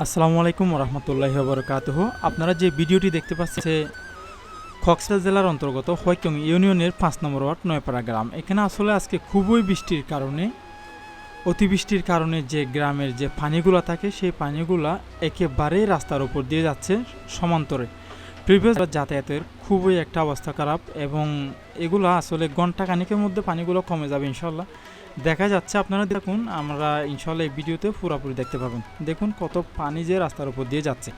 আসসালামু আলাইকুম রহমতুল্লাহি বরকাতহ আপনারা যে ভিডিওটি দেখতে পাচ্ছেন খকসা জেলার অন্তর্গত হৈকং ইউনিয়নের পাঁচ নম্বর ওয়ার্ড নয়পাড়া গ্রাম। এখানে আসলে আজকে খুবই বৃষ্টির কারণে অতিবৃষ্টির কারণে যে গ্রামের যে পানিগুলো থাকে, সেই পানিগুলা একেবারেই রাস্তার উপর দিয়ে যাচ্ছে সমান্তরে। প্রিভিয়াস যাতায়াতের খুবই একটা অবস্থা খারাপ এবং এগুলো আসলে ঘণ্টা খানিকের মধ্যে পানিগুলো কমে যাবে ইনশাল্লাহ দেখা যাচ্ছে আপনারা দেখুন, আমরা ইনশাল্লাহ এই ভিডিওতে পুরোপুরি দেখতে পাবেন। দেখুন কত পানি যে রাস্তার উপর দিয়ে যাচ্ছে।